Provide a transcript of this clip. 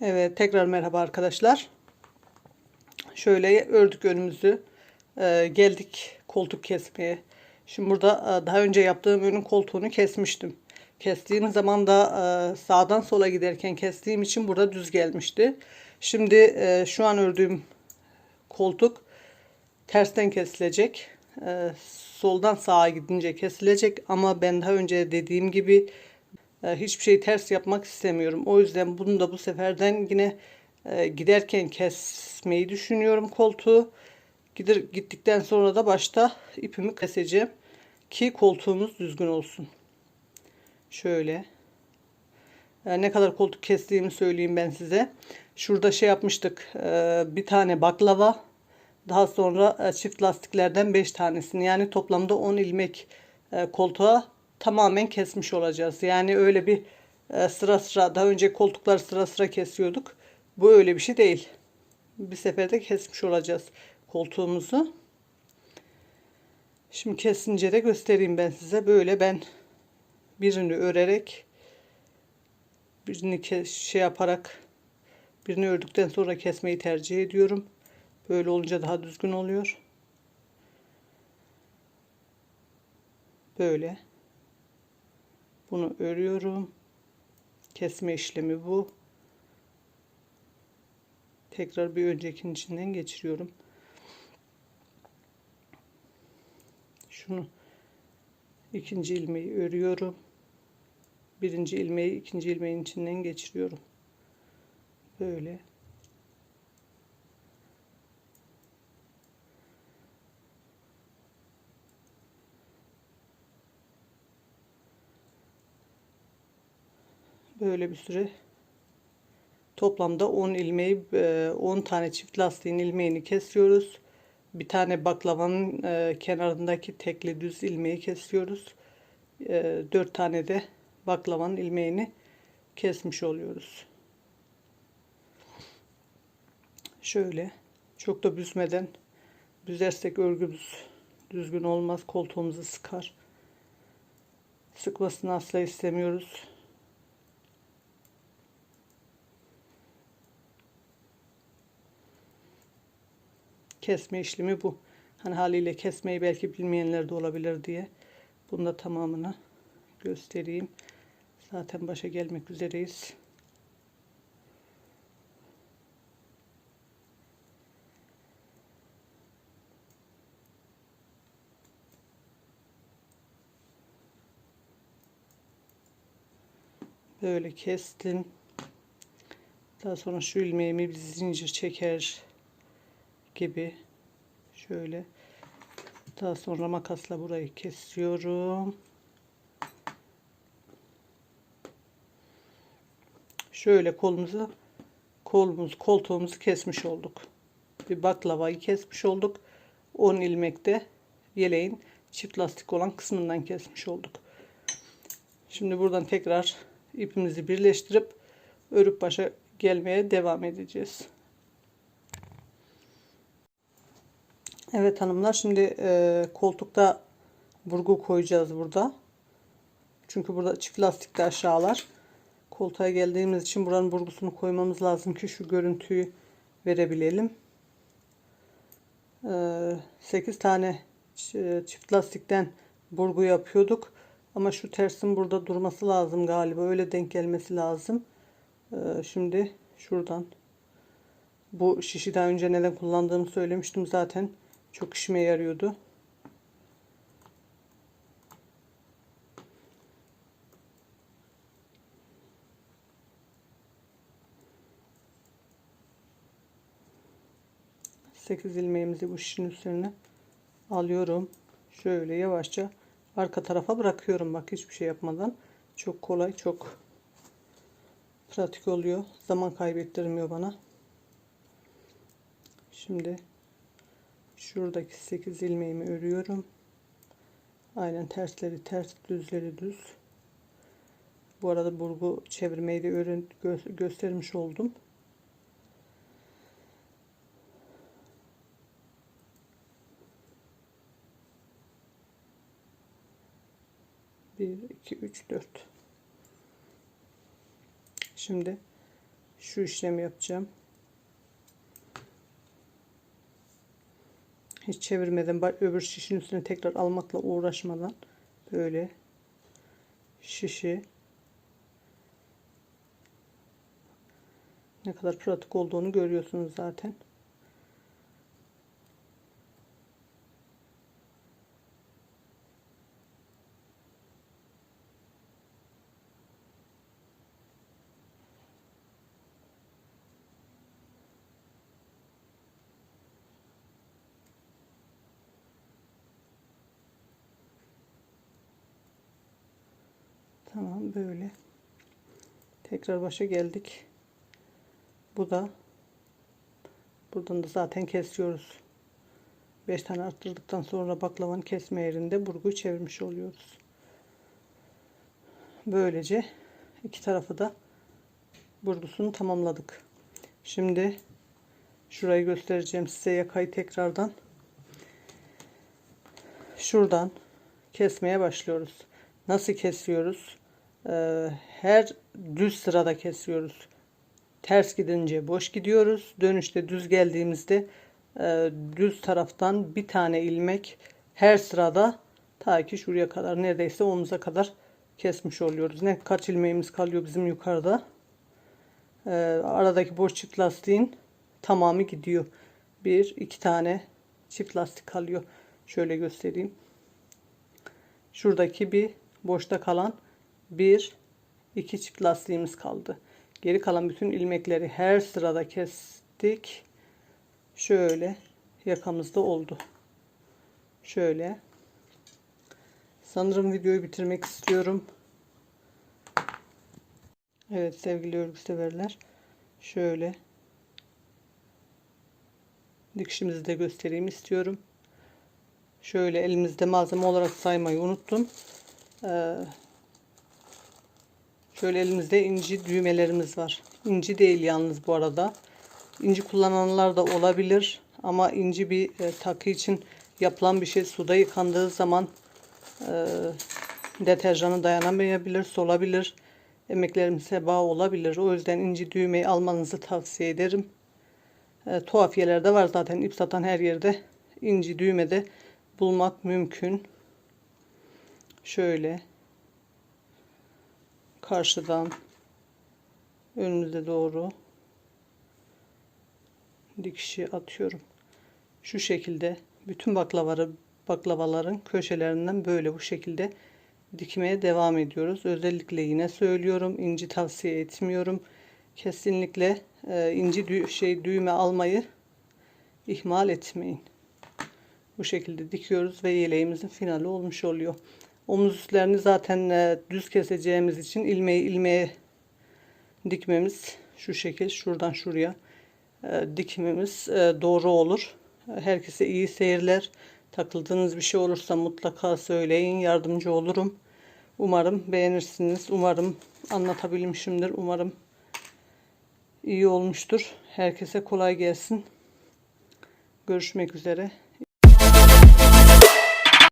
Evet tekrar merhaba arkadaşlar. Şöyle ördük önümüzü. Ee, geldik koltuk kesmeye. Şimdi burada e, daha önce yaptığım ürün koltuğunu kesmiştim. Kestiğim zaman da e, sağdan sola giderken kestiğim için burada düz gelmişti. Şimdi e, şu an ördüğüm koltuk tersten kesilecek. Soldan sağa gidince kesilecek ama ben daha önce dediğim gibi hiçbir şey ters yapmak istemiyorum. O yüzden bunu da bu seferden yine e, giderken kesmeyi düşünüyorum koltuğu. Gider, gittikten sonra da başta ipimi keseceğim ki koltuğumuz düzgün olsun. Şöyle. E, ne kadar koltuk kestiğimi söyleyeyim ben size. Şurada şey yapmıştık. E, bir tane baklava. Daha sonra e, çift lastiklerden 5 tanesini yani toplamda 10 ilmek koltuğa tamamen kesmiş olacağız. Yani öyle bir e, sıra sıra daha önce koltukları sıra sıra kesiyorduk. Bu öyle bir şey değil. Bir seferde kesmiş olacağız koltuğumuzu. Şimdi kesince de göstereyim ben size. Böyle ben birini örerek birini şey yaparak birini ördükten sonra kesmeyi tercih ediyorum. Böyle olunca daha düzgün oluyor. Böyle. Bunu örüyorum. Kesme işlemi bu. Tekrar bir öncekinin içinden geçiriyorum. Şunu ikinci ilmeği örüyorum. Birinci ilmeği ikinci ilmeğin içinden geçiriyorum. Böyle. Böyle bir süre toplamda 10 ilmeği 10 tane çift lastiğin ilmeğini kesiyoruz. Bir tane baklavanın e, kenarındaki tekli düz ilmeği kesiyoruz. 4 e, tane de baklavanın ilmeğini kesmiş oluyoruz. Şöyle çok da büzmeden büzersek örgümüz düzgün olmaz. Koltuğumuzu sıkar. Sıkmasını asla istemiyoruz. Kesme işlemi bu. Hani haliyle kesmeyi belki bilmeyenler de olabilir diye. Bunda tamamını göstereyim. Zaten başa gelmek üzereyiz. Böyle kestim. Daha sonra şu ilmeğimi bir zincir çeker gibi şöyle daha sonra makasla burayı kesiyorum. Şöyle kolumuzu kolumuz koltuğumuzu kesmiş olduk. Bir baklavayı kesmiş olduk. 10 ilmekte yeleğin çift lastik olan kısmından kesmiş olduk. Şimdi buradan tekrar ipimizi birleştirip örüp başa gelmeye devam edeceğiz. Evet hanımlar şimdi e, koltukta burgu koyacağız burada. Çünkü burada çift lastikli aşağılar. Koltuğa geldiğimiz için buranın burgusunu koymamız lazım ki şu görüntüyü verebilelim. E, 8 tane çift lastikten burgu yapıyorduk. Ama şu tersin burada durması lazım galiba. Öyle denk gelmesi lazım. E, şimdi şuradan bu şişi daha önce neden kullandığımı söylemiştim zaten. Çok işime yarıyordu. Sekiz ilmeğimizi bu şişin üzerine alıyorum. Şöyle yavaşça arka tarafa bırakıyorum. Bak hiçbir şey yapmadan. Çok kolay, çok pratik oluyor. Zaman kaybettirmiyor bana. Şimdi şuradaki 8 ilmeğimi örüyorum. Aynen tersleri ters düzleri düz. Bu arada burgu çevirmeyi de örün, gö göstermiş oldum. Bir iki üç dört. Şimdi şu işlemi yapacağım. Hiç çevirmeden öbür şişin üstüne tekrar almakla uğraşmadan böyle şişi ne kadar pratik olduğunu görüyorsunuz zaten. Tamam böyle. Tekrar başa geldik. Bu da buradan da zaten kesiyoruz. 5 tane arttırdıktan sonra baklavanın kesme yerinde burguyu çevirmiş oluyoruz. Böylece iki tarafı da burgusunu tamamladık. Şimdi şurayı göstereceğim size yakayı tekrardan. Şuradan kesmeye başlıyoruz. Nasıl kesiyoruz? Ee, her düz sırada kesiyoruz. Ters gidince boş gidiyoruz. Dönüşte düz geldiğimizde e, düz taraftan bir tane ilmek her sırada ta ki şuraya kadar neredeyse omuza kadar kesmiş oluyoruz. Ne kaç ilmeğimiz kalıyor bizim yukarıda. Ee, aradaki boş çift lastiğin tamamı gidiyor. Bir iki tane çift lastik kalıyor. Şöyle göstereyim. Şuradaki bir boşta kalan bir iki çift lastiğimiz kaldı. Geri kalan bütün ilmekleri her sırada kestik. Şöyle yakamızda oldu. Şöyle. Sanırım videoyu bitirmek istiyorum. Evet sevgili örgü severler. Şöyle dikişimizi de göstereyim istiyorum. Şöyle elimizde malzeme olarak saymayı unuttum. Ee, şöyle elimizde inci düğmelerimiz var. İnci değil yalnız bu arada. İnci kullananlar da olabilir. Ama inci bir e, takı için yapılan bir şey. Suda yıkandığı zaman e, deterjanı dayanamayabilir, solabilir. Emeklerimiz heba olabilir. O yüzden inci düğmeyi almanızı tavsiye ederim. E, tuhafiyelerde var zaten ip satan her yerde inci düğmede bulmak mümkün. Şöyle karşıdan önümüze doğru dikişi atıyorum. Şu şekilde bütün baklavaları baklavaların köşelerinden böyle bu şekilde dikmeye devam ediyoruz. Özellikle yine söylüyorum inci tavsiye etmiyorum. Kesinlikle e, inci dü şey düğme almayı ihmal etmeyin. Bu şekilde dikiyoruz ve yeleğimizin finali olmuş oluyor. Omuz üstlerini zaten e, düz keseceğimiz için ilmeği ilmeğe dikmemiz şu şekil şuradan şuraya e, dikmemiz e, doğru olur. Herkese iyi seyirler. Takıldığınız bir şey olursa mutlaka söyleyin. Yardımcı olurum. Umarım beğenirsiniz. Umarım anlatabilmişimdir. Umarım iyi olmuştur. Herkese kolay gelsin. Görüşmek üzere.